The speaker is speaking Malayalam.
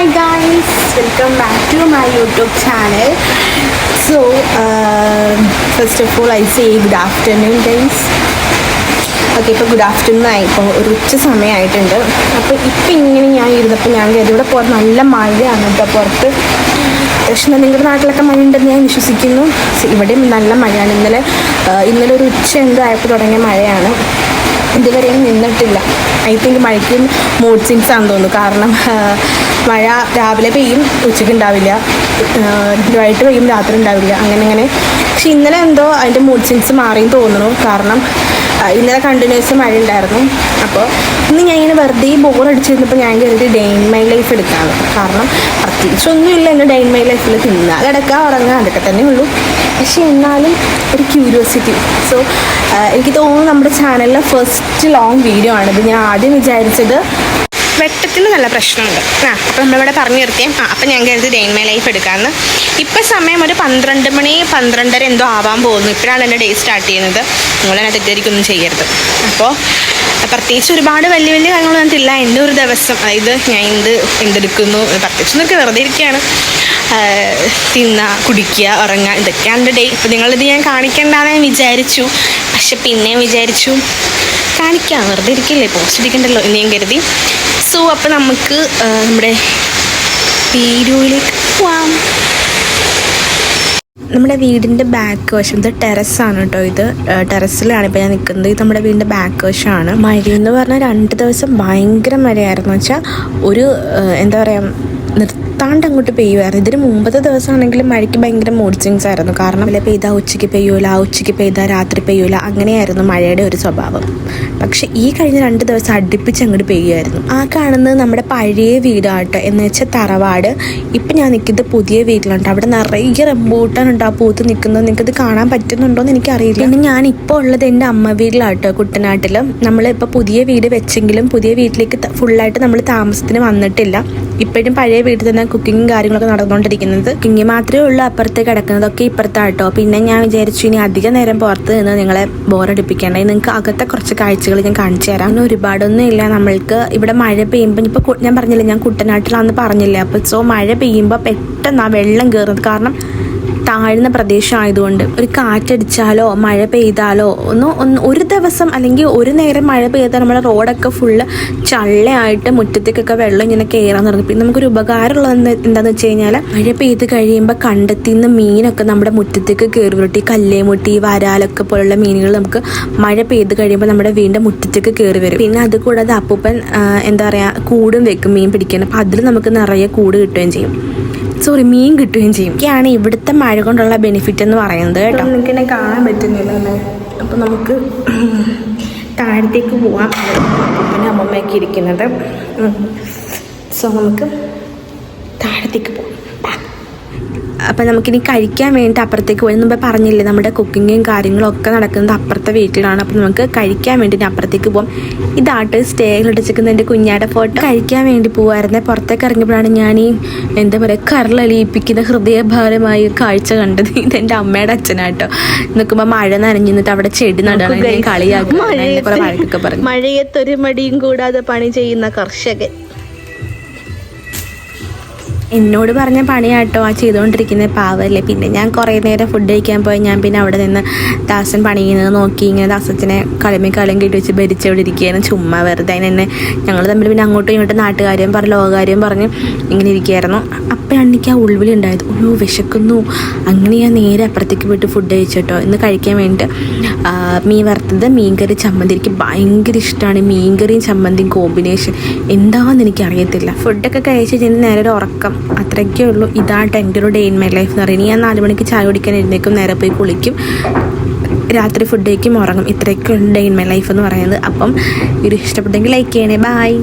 Hi guys welcome back to my YouTube channel so first of all I say good afternoon guys okay ഇപ്പോൾ ഗുഡ് ആഫ്റ്റർനൂൺ ആയി. ഇപ്പോൾ ഒരു ഉച്ച സമയമായിട്ടുണ്ട്. അപ്പോൾ ഇപ്പം ഇങ്ങനെ ഞാൻ ഇരുന്നപ്പോൾ ഞാൻ കരുതി ഇവിടെ പുറത്ത് നല്ല മഴയാണ്. കേട്ടോ പുറത്ത് പക്ഷേ നിങ്ങളുടെ നാട്ടിലൊക്കെ മഴ ഉണ്ടെന്ന് ഞാൻ വിശ്വസിക്കുന്നു. ഇവിടെയും നല്ല മഴയാണ്. ഇന്നലെ ഇന്നലെ ഒരു ഉച്ച എന്തോ ആയപ്പോൾ തുടങ്ങിയ മഴയാണ്. ഇതുവരെയും നിന്നിട്ടില്ല. ഐ തിങ്ക് മഴയ്ക്ക് മൂഡ് സിങ്സ് ആണെന്ന് തോന്നുന്നു. കാരണം മഴ രാവിലെ പെയ്യും ഉച്ചയ്ക്ക് ഉണ്ടാവില്ല. വൈകിട്ട് പെയ്യും രാത്രി ഉണ്ടാവില്ല. അങ്ങനെ അങ്ങനെ പക്ഷെ ഇന്നലെ എന്തോ അതിന്റെ മൂഡ് സിങ്സ് മാറിയെന്ന് തോന്നുന്നു. കാരണം ഇന്നലെ കണ്ടിന്യൂസ് മഴ ഉണ്ടായിരുന്നു. അപ്പോൾ ഇന്ന് ഞാൻ ഇങ്ങനെ വെറുതെ ബോർ അടിച്ചിരുന്നപ്പോൾ ഞാൻ കരുതി ഡേ ഇൻ മൈ ലൈഫ് എടുക്കാണ് കാരണം പ്രത്യേകിച്ചൊന്നുമില്ല എന്റെ ഡേ ഇൻ മൈ ലൈഫിൽ തിന്നുക കിടക്കുക ഉറങ്ങുക അതൊക്കെ തന്നെ ഉള്ളൂ. പക്ഷേ എന്നാലും ഒരു ക്യൂരിയോസിറ്റി സോ എനിക്ക് തോന്നുന്നു നമ്മുടെ ചാനലിലെ ഫസ്റ്റ് ലോങ് വീഡിയോ ആണിത് ഞാൻ ആദ്യം വിചാരിച്ചത് വെട്ടത്തിന് നല്ല പ്രശ്നമുണ്ട്. ആ അപ്പോൾ നമ്മളിവിടെ പറഞ്ഞു നിർത്തിയേ ആ അപ്പം ഞാൻ കരുതി ഡെയിൻ മൈ ലൈഫ് എടുക്കാമെന്ന് ഇപ്പം സമയം ഒരു പന്ത്രണ്ട് മണി പന്ത്രണ്ടര എന്തോ ആവാൻ പോകുന്നു. ഇപ്പോഴാണ് എന്റെ ഡേ സ്റ്റാർട്ട് ചെയ്യുന്നത്. നിങ്ങളെന്നെ തെറ്റിദ്ധരിക്കൊന്നും ചെയ്യരുത്. അപ്പോൾ പ്രത്യേകിച്ച് ഒരുപാട് വലിയ വലിയ കാര്യങ്ങളൊന്നും വന്നിട്ടില്ല എന്റെ ഒരു ദിവസം അതായത് ഞാൻ എന്ത് എന്തെടുക്കുന്നു പ്രത്യേകിച്ച് എന്നൊക്കെ വെറുതെ ഇരിക്കുകയാണ്. തിന്ന കുടിക്കുക ഉറങ്ങുക ഇതൊക്കെയാണ് എന്റെ ഡേ ഇപ്പം നിങ്ങളിത് ഞാൻ കാണിക്കേണ്ടതെന്ന് ഞാൻ വിചാരിച്ചു. പക്ഷെ പിന്നെയും വിചാരിച്ചു കാണിക്കാം. വെറുതെ ഇരിക്കില്ലേ പോസ്റ്റ് ഇരിക്കണ്ടല്ലോ എന്ന് ഞാൻ കരുതി. സോ അപ്പോൾ നമുക്ക് നമ്മുടെ വീഡിയോയിലേക്ക് പോവാം. നമ്മുടെ വീടിന്റെ ബാക്ക് വശം ഇത് ടെറസാണ് കേട്ടോ ഇത്. ടെറസിലാണ് ഇപ്പോൾ ഞാൻ നിൽക്കുന്നത് ഇത് നമ്മുടെ വീടിന്റെ ബാക്ക് വശമാണ്. മഴയെന്ന് പറഞ്ഞാൽ രണ്ട് ദിവസം ഭയങ്കര മഴയായിരുന്നു. വെച്ചാൽ ഒരു എന്താ പറയുക നിർത്താണ്ട് അങ്ങോട്ട് പെയ്യുമായിരുന്നു ഇതിന് മുമ്പത്തെ ദിവസമാണെങ്കിലും മഴയ്ക്ക് ഭയങ്കര മൂഡ് ആയിരുന്നു. കാരണം ഇല്ല പെയ്താൽ ഉച്ചയ്ക്ക് പെയ്യൂല ആ ഉച്ചയ്ക്ക് പെയ്താൽ രാത്രി പെയ്യൂല അങ്ങനെയായിരുന്നു മഴയുടെ ഒരു സ്വഭാവം. പക്ഷെ ഈ കഴിഞ്ഞ രണ്ട് ദിവസം അടുപ്പിച്ച് അങ്ങോട്ട് പെയ്യുമായിരുന്നു ആ കാണുന്നത് നമ്മുടെ പഴയ വീടാട്ടോ. എന്ന് വെച്ചാൽ തറവാട്. ഇപ്പം ഞാൻ നിൽക്കുന്നത് പുതിയ വീട്ടിലുണ്ട്. അവിടെ നിറയെ റംബൂട്ടാനുണ്ട് ആ പൂത്ത് നിൽക്കുന്നത് ഇത് കാണാൻ പറ്റുന്നുണ്ടോ എന്ന് എനിക്കറിയില്ല. പിന്നെ ഞാൻ ഇപ്പോൾ ഉള്ളത് എന്റെ അമ്മ വീട്ടിലാട്ടോ കുട്ടനാട്ടിൽ നമ്മളിപ്പോൾ പുതിയ വീട് വെച്ചെങ്കിലും പുതിയ വീട്ടിലേക്ക് ഫുള്ളായിട്ട് നമ്മൾ താമസത്തിന് വന്നിട്ടില്ല. ഇപ്പോഴും പഴയ വീട്ടിൽ തന്നെ കുക്കിങ്ങും കാര്യങ്ങളൊക്കെ നടന്നുകൊണ്ടിരിക്കുന്നത്. കുക്കിങ് മാത്രമേ ഉള്ളൂ അപ്പുറത്ത് കിടക്കുന്നതൊക്കെ ഇപ്പുറത്താട്ടോ. പിന്നെ ഞാൻ വിചാരിച്ചു ഇനി അധിക നേരം പുറത്ത് നിന്ന് നിങ്ങളെ ബോറടിപ്പിക്കേണ്ട. നിങ്ങൾക്ക് അകത്തെ കുറച്ച് കാഴ്ചകൾ ഞാൻ കാണിച്ചു തരാം. അങ്ങനെ ഒരുപാടൊന്നും ഇല്ല. നമ്മൾക്ക് ഇവിടെ മഴ പെയ്യുമ്പോൾ ഇപ്പോൾ ഞാൻ പറഞ്ഞില്ല ഞാൻ കുട്ടനാട്ടിലാണെന്ന് പറഞ്ഞില്ലേ. അപ്പോൾ സോ മഴ പെയ്യുമ്പോൾ പെട്ടെന്ന് ആ വെള്ളം കയറുന്നത് കാരണം താഴ്ന്ന പ്രദേശമായതുകൊണ്ട് ഒരു കാറ്റടിച്ചാലോ മഴ പെയ്താലോ ഒന്ന് ഒരു ദിവസം അല്ലെങ്കിൽ ഒരു നേരം മഴ പെയ്താൽ നമ്മുടെ റോഡൊക്കെ ഫുള്ള് ചള്ളയായിട്ട് മുറ്റത്തേക്കൊക്കെ വെള്ളം ഇങ്ങനെ കയറാൻ തുടങ്ങി. പിന്നെ നമുക്കൊരു ഉപകാരമുള്ളത് എന്താ എന്താണെന്ന് വെച്ച് കഴിഞ്ഞാൽ മഴ പെയ്ത് കഴിയുമ്പോൾ കണ്ടെത്തി നിന്ന് മീനൊക്കെ നമ്മുടെ മുറ്റത്തേക്ക് കയറി വരട്ടി കല്ലേമുട്ടി വരാലൊക്കെ പോലുള്ള മീനുകൾ നമുക്ക് മഴ പെയ്ത് കഴിയുമ്പോൾ നമ്മുടെ വീണ്ടും മുറ്റത്തേക്ക് കയറി വരും. പിന്നെ അതുകൂടാതെ അപ്പൂപ്പൻ എന്താ പറയുക കൂടും വെക്കും മീൻ പിടിക്കാൻ. അപ്പോൾ അതിൽ നമുക്ക് നിറയെ കൂട് കിട്ടുകയും ചെയ്യും. സോറി മീൻ കിട്ടുകയും ചെയ്യും. ഒക്കെയാണ് ഇവിടുത്തെ മഴ കൊണ്ടുള്ള ബെനിഫിറ്റ് എന്ന് പറയുന്നത് കേട്ടോ. നിങ്ങൾക്ക് എന്നെ കാണാൻ പറ്റുന്നില്ല അല്ലേ? അപ്പോൾ നമുക്ക് താഴത്തേക്ക് പോവാം. പിന്നെ അമ്മമ്മയൊക്കെ ഇരിക്കുന്നത്. സോ നമുക്ക് താഴത്തേക്ക് പോവാം. അപ്പം നമുക്കിനി കഴിക്കാൻ വേണ്ടി അപ്പുറത്തേക്ക് പോയി. മുമ്പ് പറഞ്ഞില്ലേ നമ്മുടെ കുക്കിങ്ങും കാര്യങ്ങളും ഒക്കെ നടക്കുന്നത് അപ്പുറത്തെ വീട്ടിലാണ്. അപ്പം നമുക്ക് കഴിക്കാൻ വേണ്ടി ഇനി അപ്പുറത്തേക്ക് പോകാം ഇതാട്ട് സ്റ്റേയിലടിച്ചിരിക്കുന്ന എന്റെ കുഞ്ഞാടെ ഫോട്ടോ. കഴിക്കാൻ വേണ്ടി പോകുമായിരുന്നേ പുറത്തേക്ക് ഇറങ്ങിയപ്പോഴാണ് ഞാൻ ഈ എന്താ പറയുക കരളലിയിപ്പിക്കുന്ന ഹൃദയഭാരമായ കാഴ്ച കണ്ടത്. എന്റെ അമ്മയുടെ അച്ഛനാട്ടോ. നിൽക്കുമ്പോൾ മഴ നനഞ്ഞു നിന്നിട്ട് അവിടെ ചെടി നടാണ് കളിയാക്കും. പറഞ്ഞു. മഴയത്തൊരു മടിയും കൂടാതെ പണി ചെയ്യുന്ന കർഷകൻ. എന്നോട് പറഞ്ഞ പണിയാട്ടോ ആ ചെയ്തുകൊണ്ടിരിക്കുന്നത് പാവല്ലേ. പിന്നെ ഞാൻ കുറേ നേരം ഫുഡ് കഴിക്കാൻ പോയി ഞാൻ പിന്നെ അവിടെ നിന്ന് ദാസൻ പണിയുന്നത് നോക്കി ഇങ്ങനെ ദാസത്തിനെ കളിമി കളിയും കെട്ടി വെച്ച് ഭരിച്ചവിടെ ഇരിക്കുകയായിരുന്നു ചുമ്മാ വെറുതെ അതിന് ഞങ്ങൾ തമ്മിൽ പിന്നെ അങ്ങോട്ടും ഇങ്ങോട്ടും നാട്ടുകാരും പറഞ്ഞ് ലോകകാര്യം പറഞ്ഞ് ഇങ്ങനെ ഇരിക്കുകയായിരുന്നു. അപ്പോഴാണ് എനിക്ക് ആ ഉൾവിളി ഉണ്ടായത്. അയ്യോ വിശക്കുന്നു. അങ്ങനെ ഞാൻ നേരെ അപ്പുറത്തേക്ക് പോയിട്ട് ഫുഡ് കഴിച്ചിട്ടോ. ഇന്ന് കഴിക്കാൻ വേണ്ടിയിട്ട് മീൻ വറുത്തത് മീൻകറി ചമ്മന്തി. എനിക്ക് ഭയങ്കര ഇഷ്ടമാണ് മീൻകറിയും ചമ്മന്തിയും കോമ്പിനേഷൻ എന്താണെന്ന് എനിക്കറിയത്തില്ല. ഫുഡൊക്കെ കഴിച്ച് കഴിഞ്ഞാൽ നേരെ ഒരു ഉറക്കം. അത്രയ്ക്കേ ഉള്ളൂ. ഇതാണ് എന്റെ ഒരു ഡേ ഇൻ മൈ ലൈഫ് എന്ന് പറയുന്നത്. ഞാൻ നാല് മണിക്ക് ചായ കുടിക്കാൻ എഴുന്നേക്കും നേരെ പോയി കുളിക്കും. രാത്രി ഫുഡ് കഴിക്കും ഉറങ്ങും. ഇത്രയൊക്കെ ഡേ ഇൻ മൈ ലൈഫ് എന്ന് പറയുന്നത്. അപ്പം ഇത് ഇഷ്ടപ്പെട്ടെങ്കിൽ ലൈക്ക് ചെയ്യണേ. ബായ്